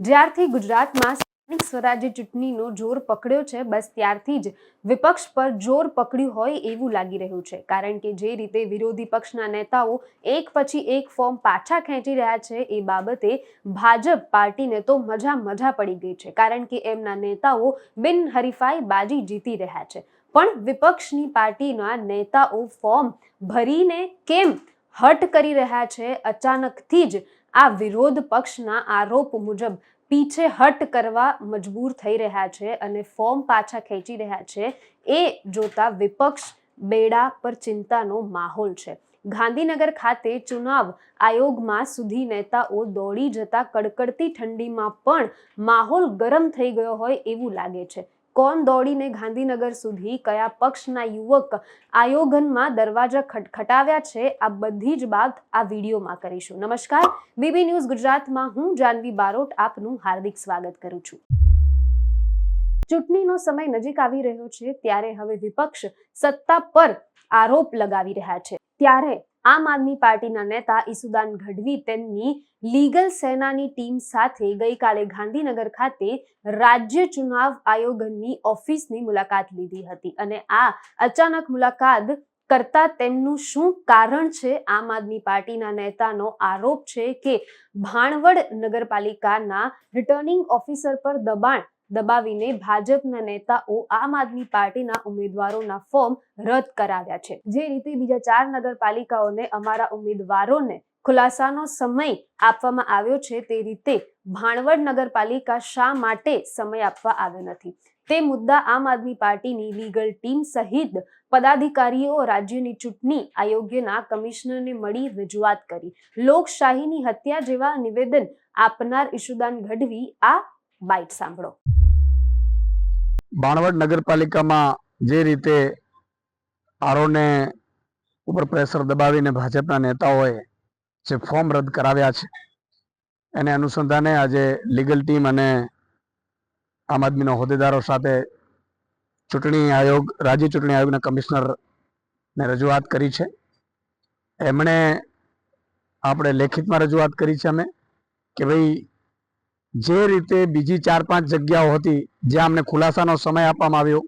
જ્યારથી ગુજરાતમાં સ્થાનિક સ્વરાજ્ય ચૂંટણીનો જોર પકડ્યો છે, બસ ત્યારથી જ વિપક્ષ પર જોર પકડ્યું હોય એવું લાગી રહ્યું છે. કારણ કે જે રીતે વિરોધી પક્ષના નેતાઓ એક પછી એક ફોર્મ પાછા ખેંચી રહ્યા છે, એ બાબતે ભાજપ પાર્ટીને તો મજા મજા પડી ગઈ છે. કારણ કે એમના નેતાઓ બિન હરીફાઈ બાજી જીતી રહ્યા છે. પણ વિપક્ષની પાર્ટીના નેતાઓ ફોર્મ ભરીને કેમ હટ કરી રહ્યા છે, અચાનકથી જ આ વિરોધ પક્ષના આરોપ મુજબ પીછે હટ કરવા મજબૂર થઈ રહ્યા છે અને ફોર્મ પાછા ખેંચી રહ્યા છે. એ જોતા વિપક્ષ બેડા પર ચિંતાનો માહોલ છે. ગાંધીનગર ખાતે ચુનાવ આયોગમાં સુધી નેતાઓ દોડી જતા કડકડતી ઠંડીમાં પણ માહોલ ગરમ થઈ ગયો હોય એવું લાગે છે. કોણ દોડીને ગાંધીનગર સુધી, કયા પક્ષના યુવક આયોગનમાં દરવાજા ખટખટાવ્યા છે, આ બધી જ વાત આ વિડીયોમાં કરીશું. નમસ્કાર, બીબી ન્યૂઝ ગુજરાતમાં હું જાનવી બારોટ આપનું હાર્દિક સ્વાગત કરું છું. ચૂંટણીનો સમય નજીક આવી રહ્યો છે, ત્યારે હવે વિપક્ષ સત્તા પર આરોપ લગાવી રહ્યા છે. ત્યારે આમ આદમી પાર્ટીના નેતા ઈસુદાન ગઢવી તેમની લીગલ સેનાની ટીમ સાથે ગઈકાલે ગાંધીનગર ખાતે રાજ્ય ચુનાવ આયોગની ઓફિસની મુલાકાત લીધી હતી અને આ અચાનક મુલાકાત કરતા તેમનું શું કારણ છે? આમ આદમી પાર્ટીના નેતાનો આરોપ છે કે ભાણવડ નગરપાલિકાના રિટર્નિંગ ઓફિસર પર દબાણ દબાવીને ભાજપના નેતાઓ, આમ આદમી પાર્ટીના ઉમેદવારોના ફોર્મ રદ કરાવ્યા છે. જે રીતે બીજા ચાર નગરપાલિકાઓને અમારા ઉમેદવારોને ખુલાસાનો સમય આપવામાં આવ્યો છે, તે રીતે ભાણવડ નગરપાલિકા શા માટે સમય આપવા આવ્યો નથી? તે મુદ્દા આમ આદમી પાર્ટીની લીગલ ટીમ સહિત પદાધિકારીઓ, રાજ્યની ચૂંટણી આયોગ્યના કમિશનરને મળી રજૂઆત કરી. લોકશાહીની હત્યા જેવા નિવેદન આપનાર ઈશુદાન ગઢવી આ બાઇટ સાંભળો. બાણવડ નગરપાલિકામાં જે રીતે આરોને ઉપર પ્રેશર દબાવીને ભાજપના નેતાઓએ જે ફોર્મ રદ કરાવ્યા છે, એને અનુસંધાને આજે લીગલ ટીમ અને આમ આદમીના હોદ્દેદારો સાથે ચૂંટણી આયોગ, રાજ્ય ચૂંટણી આયોગના કમિશનરને રજૂઆત કરી છે. એમણે આપણે લેખિતમાં રજૂઆત કરી છે અમે કે ભાઈ જે રીતે બીજી ચાર પાંચ જગ્યાઓ હતી જ્યાં અમને ખુલાસાનો સમય આપવામાં આવ્યો,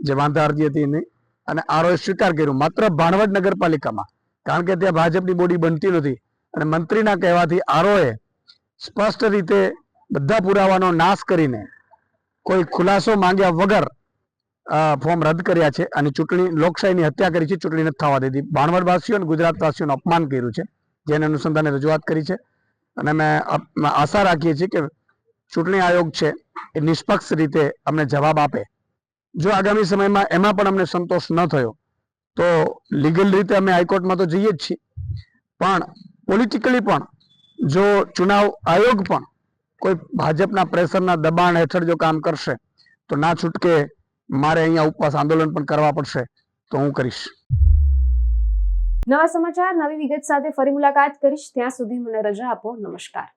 જે વાંધા અરજી હતી એની, અને આરોએ સ્વીકાર કર્યો, માત્ર ભાણવડ નગરપાલિકામાં, કારણ કે ત્યાં ભાજપની બોડી બનતી નથી. અને મંત્રીના કહેવાથી આરોએ સ્પષ્ટ રીતે બધા પુરાવાનો નાશ કરીને કોઈ ખુલાસો માંગ્યા વગર ફોર્મ રદ કર્યા છે અને ચૂંટણી, લોકશાહીની હત્યા કરી છે, ચૂંટણી નથી થવા દીધી. ભાણવડવાસીઓ અને ગુજરાતવાસીઓનું અપમાન કર્યું છે, જેને અનુસંધાને રજૂઆત કરી છે. અને અમે આશા રાખીએ છીએ કે ચૂંટણી આયોગ છે એ નિષ્પક્ષ રીતે અમને જવાબ આપે. જો આગામી સમયમાં એમાં પણ અમને સંતોષ ન થયો, તો લીગલ રીતે અમે હાઈકોર્ટમાં તો જઈએ જ છીએ. પણ પોલિટિકલી પણ જો ચુનાવ આયોગ પણ કોઈ ભાજપના પ્રેશરના દબાણ હેઠળ જો કામ કરશે, તો ના છૂટકે મારે અહીંયા ઉપવાસ આંદોલન પણ કરવા પડશે, તો હું કરીશ. નવા સમાચાર નવી વિગત સાથે ફરી મુલાકાત કરીશ. ત્યાં સુધી મને રજા આપો. નમસ્કાર.